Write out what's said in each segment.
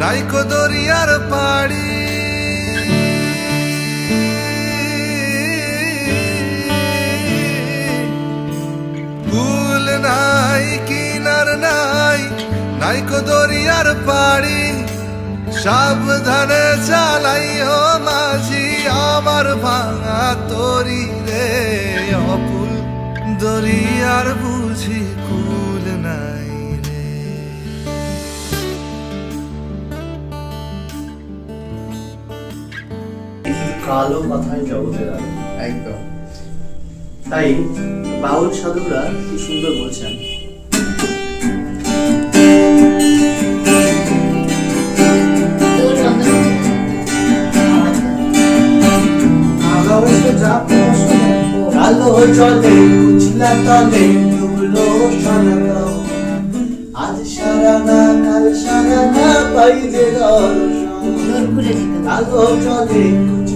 নাই কো দরিয়ার পাড়ি। ফুল নাই, কিনার নাই নাই কো দরিয়ার পাড়ি। সাবধানে চালাইও মাঝি, আমার ভাঙা তরি রে। অপুল দরিয়ার বুঝি কুল নাই। কালো কথায় জগতের আলো। একদম। তাই বাউল সাধুরা কি সুন্দর বলছেন? কালো জলে উছলা তলে ডুবলো সারা আজ সারা না কাল সারা না পাই যে দর্শন কালো জলে উছলা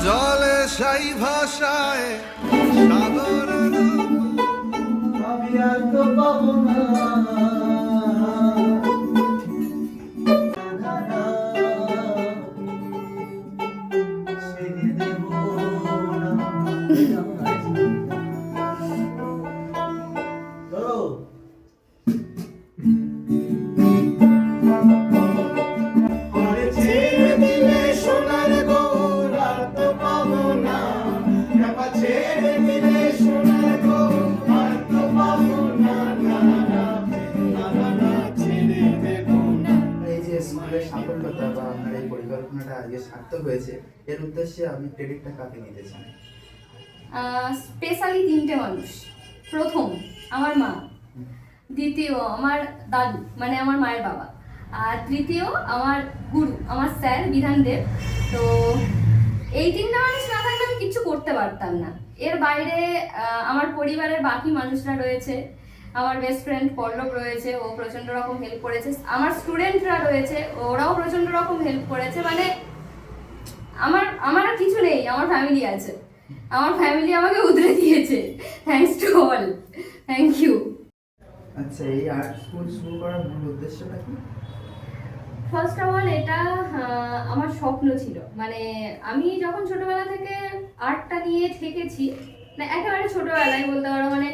জলে সাই ভাষায় সাগরের পরিকল্পনাটা আজকে সার্থক হয়েছে। এর উদ্দেশ্যে আপনি ক্রেডিটটা কাকে নিতে চান স্পেশালি তিনটে মানুষ। প্রথম আমার মা। দ্বিতীয় আমার দাদু মানে আমার মায়ের বাবা। আর তৃতীয় আমার গুরু আমার স্যার বিধানদেব তো এই তিনটে মানুষ না থাকলে আমি কিচ্ছু করতে পারতাম না। এর বাইরে আমার পরিবারের বাকি মানুষরা রয়েছে। আমার বেস্ট ফ্রেন্ড পল্লব রয়েছে ও প্রচণ্ড রকম হেল্প করেছে। আমার স্টুডেন্টরা রয়েছে ওরাও প্রচণ্ড রকম হেল্প করেছে মানে আমার আমার আর কিছু নেই আমার ফ্যামিলি আছে। আমার ফ্যামিলি আমাকে উতরে দিয়েছে। Thanks to all thank you আচ্ছা এই আর্ট স্কুল শুরু করার মূল উদ্দেশ্যটা কি? ফার্স্ট অফ অল এটা আমার স্বপ্ন ছিল। মানে আমি যখন ছোটবেলা থেকে আর্টটা নিয়ে থেকেছি না একেবারে ছোটবেলায় বলতে পারো মানে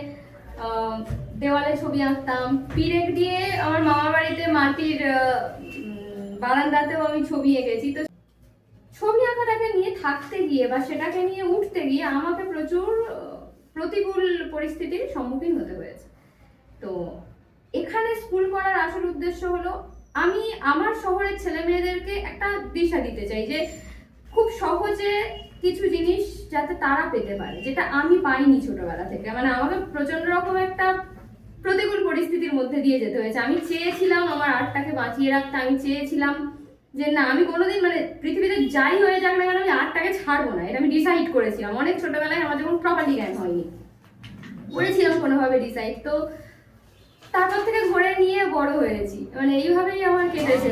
দেওয়ালে ছবি আঁকতাম। পিরেক দিয়ে আমার মামার বাড়িতে মাটির বারান্দাতেও আমি ছবি এঁকেছি। তো ছবি আঁকাটাকে নিয়ে থাকতে গিয়ে বা সেটাকে নিয়ে উঠতে গিয়ে আমাকে প্রচুর প্রতিকূল পরিস্থিতির সম্মুখীন হতে হয়েছে। তো এখানে স্কুল করার আসল উদ্দেশ্য হলো, আমি আমার শহরের ছেলে মেয়েদেরকে একটা দিশা দিতে চাই যে খুব সহজে কিছু জিনিস যাতে তারা পেতে পারে, যেটা আমি পাইনি ছোটবেলা থেকে। মানে আমাকে প্রচণ্ড রকম একটা প্রতিকূল পরিস্থিতির মধ্যে দিয়ে যেতে হয়েছে। আমি চেয়েছিলাম আমার আর্টটাকে বাঁচিয়ে রাখতে, আমি চেয়েছিলাম যে না, আমি কোনোদিন মানে পৃথিবীতে যাই হয়ে যাক না কেন, আমি আর্টটাকে ছাড়বো না। এটা আমি ডিসাইড করেছিলাম। অনেক ছোটবেলায় আমার যখন প্রপারলি জ্ঞান হয়নি। করেছিলাম কোনোভাবে ডিসাইড তো তারপর থেকে ঘুরে নিয়ে বড় হয়েছি। মানে এইভাবেই আমার কেটেছে।